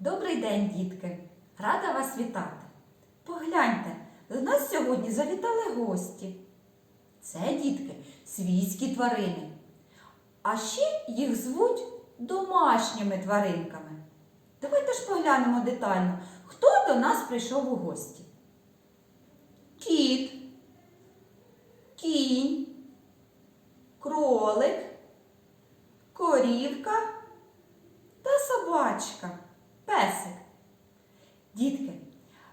Добрий день, дітки! Рада вас вітати. Погляньте, до нас сьогодні завітали гості. Це дітки свійські тварини. А ще їх звуть домашніми тваринками. Давайте ж поглянемо детально, хто до нас прийшов у гості. Кіт, кінь, кролик, корівка та собачка, песик. Дітки,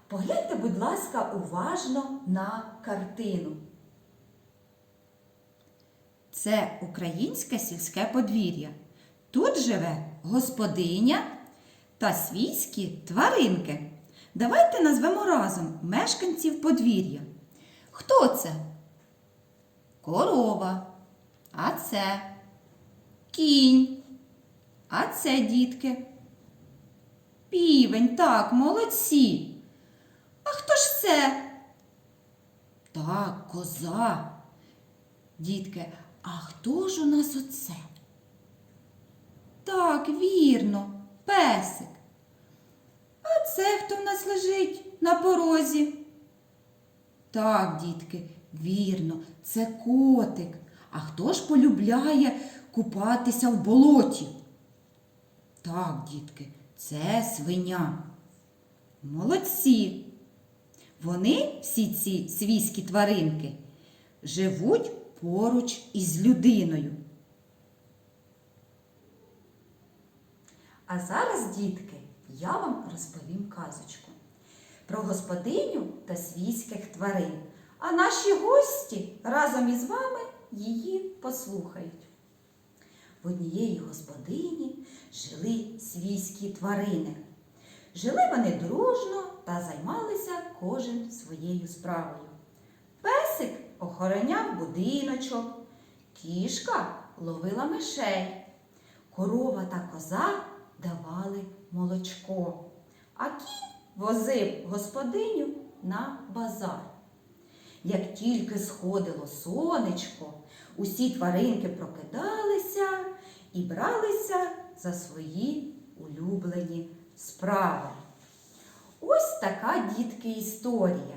погляньте, будь ласка, уважно на картину. Це українське сільське подвір'я. Тут живе господиня та свійські тваринки. Давайте назвемо разом мешканців подвір'я. Хто це? Корова. А це кінь. А це дітки. Півень, так, молодці. А хто ж це? Так, коза. Дітки, а хто ж у нас оце? Так, вірно, песик. А це хто в нас лежить на порозі? Так, дітки, вірно, це котик. А хто ж полюбляє купатися в болоті? Так, дітки, це свиня. Молодці. Вони, всі ці свійські тваринки, живуть поруч із людиною. А зараз, дітки, я вам розповім казочку про господиню та свійських тварин. А наші гості разом із вами її послухають. Однієї господині жили свійські тварини. Жили вони дружно та займалися кожен своєю справою. Песик охороняв будиночок, кішка ловила мишей, корова та коза давали молочко, а кінь возив господиню на базар. Як тільки сходило сонечко, усі тваринки прокидалися і бралися за свої улюблені справи. Ось така, дітки, історія.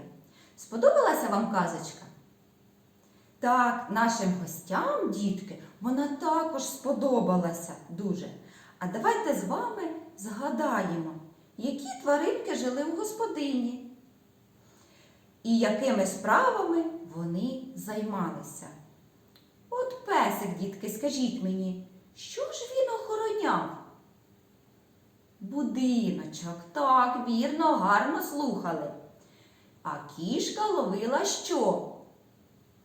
Сподобалася вам казочка? Так, нашим гостям, дітки, вона також сподобалася дуже. А давайте з вами згадаємо, які тваринки жили у господині і якими справами вони займалися. От песик, дітки, скажіть мені, що ж він охороняв? Будиночок, так, вірно, гарно слухали. А кішка ловила що?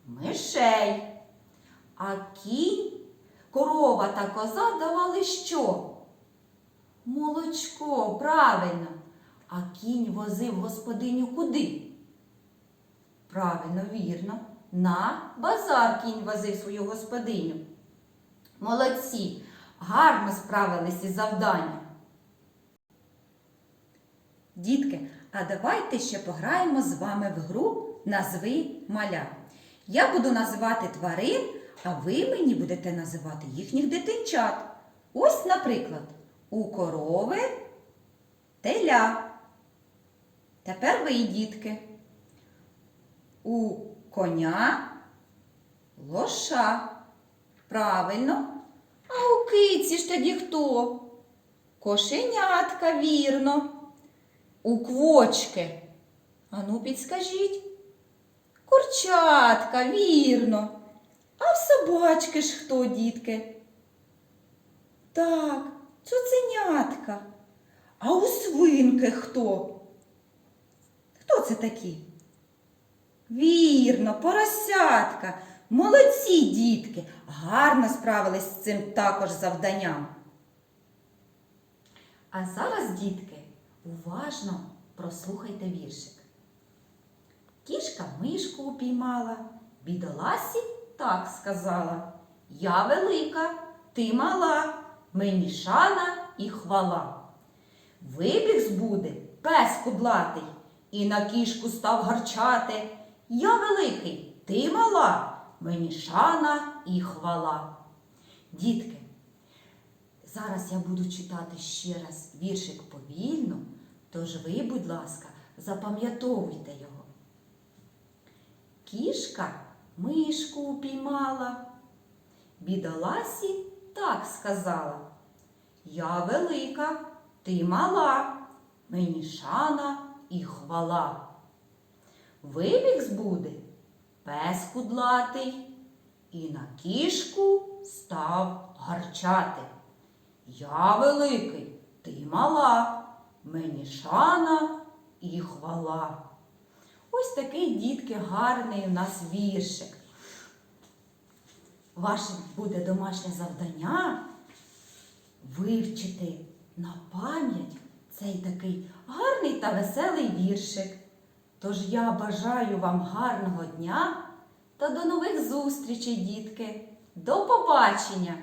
Мишей. А кінь, корова та коза давали що? Молочко, правильно. А кінь возив господиню куди? Правильно, вірно. На базар кінь возив свою господиню. Молодці, гарно справились із завданням. Дітки, а давайте ще пограємо з вами в гру Назви маля. Я буду називати тварин, а ви мені будете називати їхніх дитинчат. Ось, наприклад, у корови теля. Тепер ви, дітки. У коня лоша. Правильно. А у киці ж тоді хто? Кошенятка, вірно. У квочки. Ану, підскажіть. Курчатка, вірно. А в собачки ж хто, дітки? Так, цуценятка. А у свинки хто? Хто це такі? Вірно, поросятка. Молодці дітки, гарно справились з цим також завданням. А зараз, дітки, уважно прослухайте віршик. Кішка мишку упіймала, бідоласі так сказала. Я велика, ти мала, мені шана і хвала. Вибіг збуди пес кудлатий, і на кішку став гарчати. Я великий, ти мала, мені шана і хвала. Дітки, Зараз я буду читати ще раз віршик повільно, тож ви, будь ласка, запам'ятовуйте його. Кішка мишку упіймала. Бідоласі так сказала. Я велика, ти мала, мені шана і хвала. Вибіг збуди пес кудлатий, і на кішку став гарчати. Я великий, ти мала, мені шана і хвала. Ось такий дітки гарний у нас віршик. Ваше буде домашнє завдання вивчити на пам'ять цей такий гарний та веселий віршик. Тож я бажаю вам гарного дня та до нових зустрічей, дітки. До побачення!